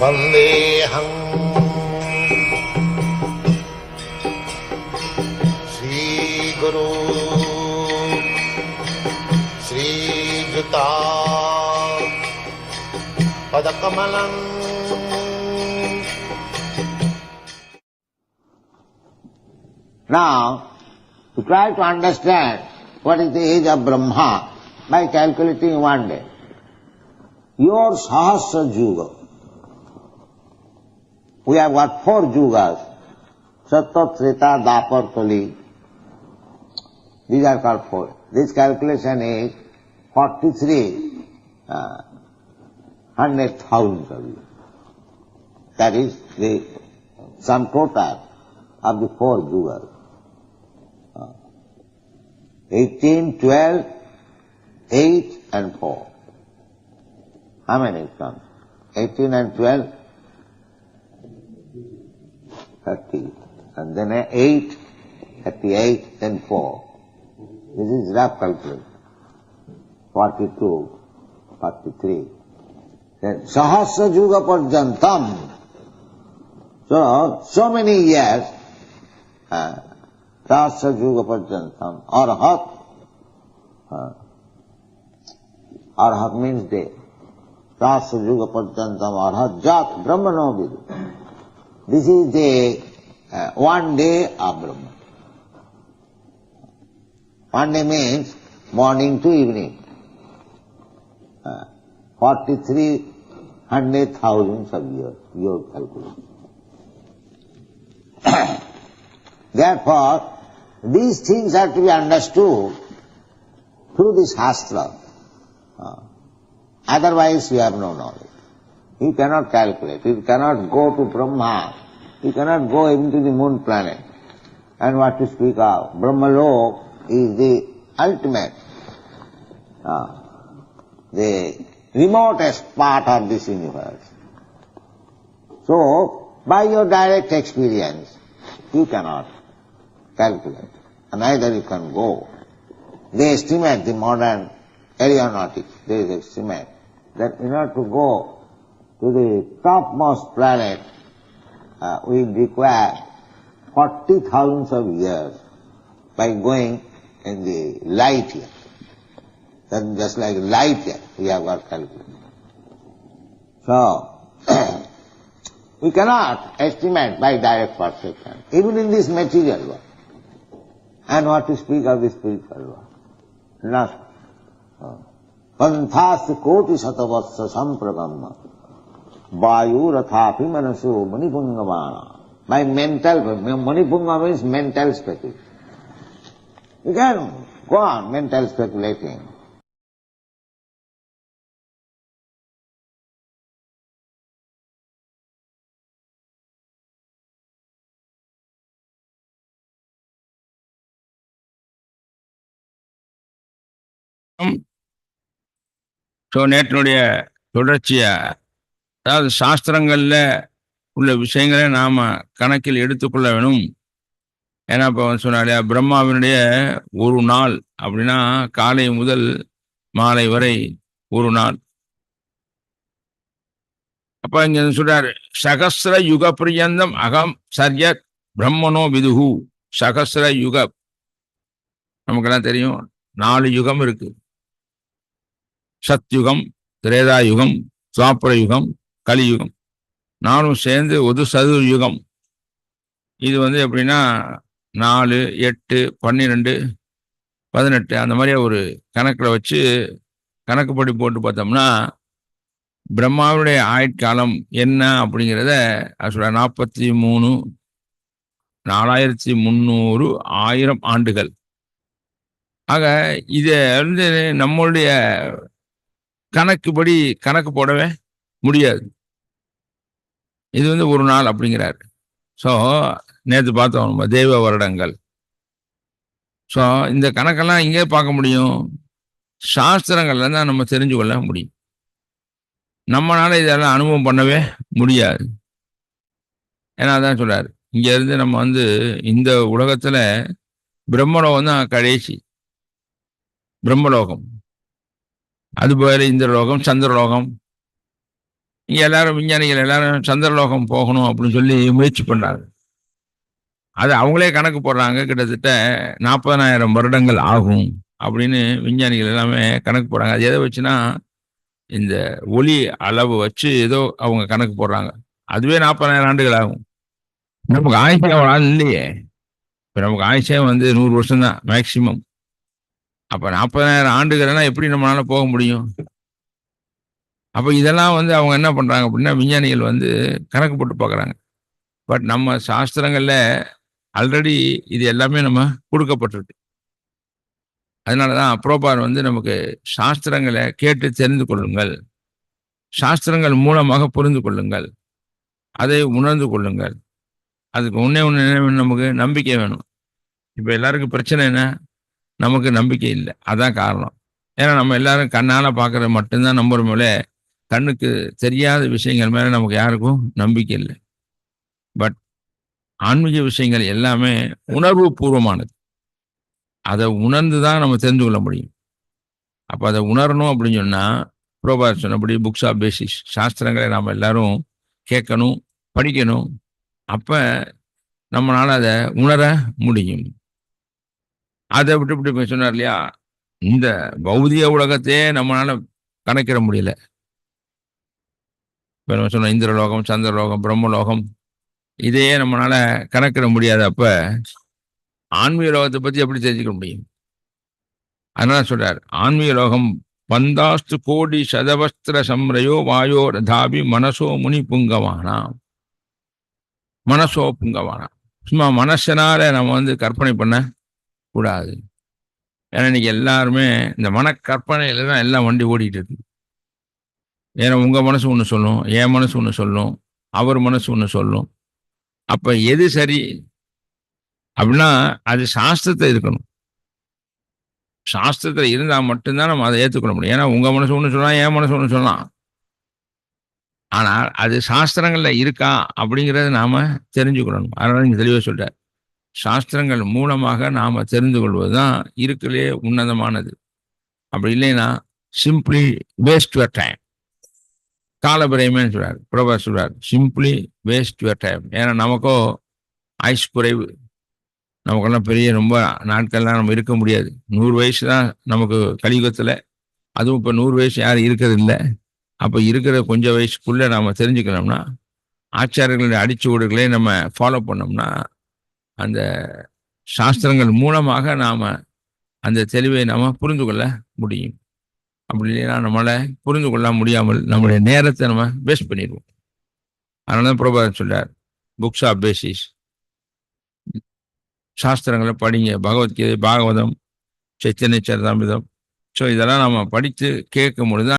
वन्देऽहम् Shri Guru श्रीयुता पदकमलम्। Now, to try to understand what is the age of Brahma by calculating one day. Your Sahasra Juga. We have got four Yugas. Sattva, Treta, Dapar, Kali. These are called four. This calculation is 43 uh, hundred thousands of years. That is the sum total of the four Yugas. 18, 12, 8 and 4. How many comes? 18 and 12? 30. And then 8, 38, then 4. This is rough calculation. 42, 43. Then Sahasra Juga Parjantam. So, so many years, uh, राष्ट्रयुग पर्यंतम और हक हाँ। और हक means day राष्ट्रयुग पर्यंतम और हक, जात ब्रह्मणो विदु। This is the one day of Brahma. One day means morning to evening forty three hundred thousand of year your calculation for these things have to be understood through this Shastra. Uh, otherwise you have no knowledge. You cannot calculate, you cannot go to Brahma, you cannot go into the moon planet. And what to speak of, Brahmalok is the ultimate, uh, the remotest part of this universe. So, by your direct experience, you cannot calculate, and neither you can go. They estimate, the modern aeronautics, they estimate that in order to go to the topmost planet, uh, we require 40,000 of years by going in the light year. Then just like light year, we have got calculated. So, we cannot estimate by direct perception, even in this material world. and what to speak of the spiritual one. Not. पंथास्त कोटि शतवत्स संप्रगम वायु रथापि मनसु मणिपुंगमाणा my mental मणिपुंग means mental स्पेक्यूल you can go on mental speculating so நேற்றினுடைய தொடர்ச்சியாக அதாவது சாஸ்திரங்களில் உள்ள விஷயங்களை நாம் கணக்கில் எடுத்துக்கொள்ள வேணும். ஏன்னா இப்போ சொன்னாலே பிரம்மாவினுடைய ஒரு நாள் அப்படின்னா காலை முதல் மாலை வரை ஒரு நாள். அப்போ இங்கே சொல்கிறார் சகசிர யுக பிரியந்தம் அகம் சர்ய பிரம்மனோ விதுகு. சகசிர யுக நமக்கெல்லாம் தெரியும் நாலு யுகம் இருக்கு. சத்யுகம் திரேதா யுகம் துவாபர யுகம் கலியுகம். நானும் சேர்ந்து ஒரு சதுர் யுகம் இது வந்து எப்படின்னா நாலு எட்டு பன்னிரெண்டு பதினெட்டு அந்த மாதிரி ஒரு கணக்கில் வச்சு கணக்குப்படி போட்டு பார்த்தோம்னா பிரம்மாவுடைய ஆயுட்காலம் என்ன அப்படிங்கிறத சொல்ல நாற்பத்தி மூணு நாலாயிரத்தி முந்நூறு ஆயிரம் ஆண்டுகள். ஆக இதை வந்து நம்மளுடைய கணக்குப்படி கணக்கு போடவே முடியாது. இது வந்து ஒரு நாள் அப்படிங்கிறாரு. ஸோ நேற்று பார்த்தோம் நம்ம தெய்வ வருடங்கள். ஸோ இந்த கணக்கெல்லாம் இங்கே பார்க்க முடியும்? சாஸ்திரங்கள்ல தான் நம்ம தெரிஞ்சு கொள்ள முடியும். நம்மளால இதெல்லாம் அனுபவம் பண்ணவே முடியாது. ஏன்னா அதான் சொல்றாரு. இங்கேருந்து நம்ம வந்து இந்த உலகத்தில் பிரம்மலோகம் தான் கடைசி. பிரம்மலோகம். அதுபோல இந்திரலோகம் சந்திரலோகம் இங்கே எல்லாரும் விஞ்ஞானிகள் எல்லாரும் சந்திரலோகம் போகணும் அப்படின்னு சொல்லி முயற்சி பண்றாங்க. அது அவங்களே கணக்கு போடுறாங்க. கிட்டத்தட்ட நாற்பதனாயிரம் வருடங்கள் ஆகும் அப்படின்னு விஞ்ஞானிகள் எல்லாமே கணக்கு போடுறாங்க. அது எதை வச்சுன்னா இந்த ஒளி அளவு வச்சு ஏதோ அவங்க கணக்கு போடுறாங்க. அதுவே நாற்பதாயிரம் ஆண்டுகள் ஆகும். நமக்கு ஆயுஷே அவ்வளோ இல்லையே. இப்போ நமக்கு ஆயுஷே வந்து நூறு வருஷம்தான் மேக்சிமம் அப்போ நாற்பதாயிரம் ஆண்டுகள்னா எப்படி நம்மளால போக முடியும்? அப்போ இதெல்லாம் வந்து அவங்க என்ன பண்ணுறாங்க அப்படின்னா விஞ்ஞானிகள் வந்து கணக்கு போட்டு பார்க்குறாங்க பட் நம்ம சாஸ்திரங்களில் ஆல்ரெடி இது எல்லாமே நம்ம கொடுக்கப்பட்டிருக்கு. அதனால தான் அப்ரோபார் வந்து நமக்கு சாஸ்திரங்களை கேட்டு தெரிந்து கொள்ளுங்கள். சாஸ்திரங்கள் மூலமாக புரிந்து கொள்ளுங்கள். அதை உணர்ந்து கொள்ளுங்கள். அதுக்கு ஒன்றே ஒன்று என்ன வேணும்? நமக்கு நம்பிக்கை வேணும். இப்போ எல்லாருக்கும் பிரச்சனை என்ன? நமக்கு நம்பிக்கை இல்லை. அதான் காரணம். ஏன்னா நம்ம எல்லாரும் கண்ணால் பார்க்குறது மட்டும்தான் நம்புற மேலே கண்ணுக்கு தெரியாத விஷயங்கள் மேலே நமக்கு யாருக்கும் நம்பிக்கை இல்லை. பட் ஆன்மீக விஷயங்கள் எல்லாமே உணர்வு பூர்வமானது. அதை உணர்ந்து தான் நம்ம தெரிந்து கொள்ள முடியும். அப்போ அதை உணரணும் அப்படின்னு சொன்னால் புரோபார் சொன்னபடி புக்ஸ் ஆஃப் பேசிஸ் சாஸ்திரங்களை நாம் எல்லாரும் கேட்கணும் படிக்கணும். அப்போ நம்மளால் அதை உணர முடியும். அதை விட்டு விட்டு சொன்னார் இல்லையா? இந்த பௌதிக உலகத்தையே நம்மளால கணக்கிட முடியல. இப்போ நம்ம சொன்ன இந்திரலோகம் சந்திரலோகம் பிரம்மலோகம் இதையே நம்மளால கணக்கிட முடியாது. அப்ப ஆன்மீக லோகத்தை பத்தி எப்படி தெரிஞ்சுக்க முடியும்? அதனால சொல்றார் ஆன்மீக லோகம் பந்தாஸ்து கோடி சதவஸ்திர சம்ரையோ வாயோ ரதாபி மனசோ முனி புங்கவானா? மனசோ புங்கவானா? சும்மா மனசனால நம்ம வந்து கற்பனை பண்ண கூடாது ஏன்னா இன்னைக்கு எல்லாருமே இந்த மனக்கற்பனையில் தான் எல்லாம் வண்டி ஓடிட்டு இருக்கு. ஏன்னா உங்க மனசு ஒன்று சொல்லும் என் மனசு ஒன்று சொல்லும் அவர் மனசு ஒன்று சொல்லும். அப்போ எது சரி? அப்படின்னா அது சாஸ்திரத்தை இருக்கணும் சாஸ்திரத்தில் இருந்தால் மட்டும்தான் நம்ம அதை ஏற்றுக்கொள்ள முடியும். ஏன்னா உங்க மனசு ஒன்று சொல்லலாம் என் மனசு ஒன்று சொல்லலாம். ஆனால் அது சாஸ்திரங்கள்ல இருக்கா அப்படிங்கிறத நாம தெரிஞ்சுக்கணும். அதனால் நீங்கள் தெளிவாக சொல்கிறார் சாஸ்திரங்கள் மூலமாக நாம் தெரிந்து கொள்வது தான் இருக்கலே உன்னதமானது. அப்படி இல்லைன்னா சிம்பிளி வேஸ்ட் யுவர் டைம் காலபிரயமேன்னு சொல்கிறார் பிரபா சொல்கிறார் சிம்பிளி வேஸ்ட் யுவர் டைம் ஏன்னா நமக்கோ ஆயுஷ் குறைவு. நமக்கெல்லாம் பெரிய ரொம்ப நாட்கள்லாம் நம்ம இருக்க முடியாது. நூறு வயசு தான் நமக்கு கலியுகத்தில். அதுவும் இப்போ நூறு வயசு யாரும் இருக்கிறது இல்லை அப்போ இருக்கிற கொஞ்சம் வயசுக்குள்ளே நம்ம தெரிஞ்சுக்கணும்னா ஆச்சாரியர்களுடைய அடிச்சுவடுகளே நம்ம ஃபாலோ பண்ணோம்னா அந்த சாஸ்திரங்கள் மூலமாக நாம் அந்த தெளிவை நாம் புரிந்து கொள்ள முடியும். அப்படி இல்லைன்னா நம்மளை புரிந்து கொள்ள முடியாமல் நம்மளுடைய நேரத்தை நம்ம வேஸ்ட் பண்ணிடுவோம். அதனால தான் பிரபாதம் சொல்றார் புக்ஸ் ஆஃப் பேசிஸ் சாஸ்திரங்களை படிங்க. பகவத்கீதை பாகவதம் சைத்தன்ய சரிதாமிதம் ஸோ இதெல்லாம் நம்ம படித்து கேட்கும் பொழுது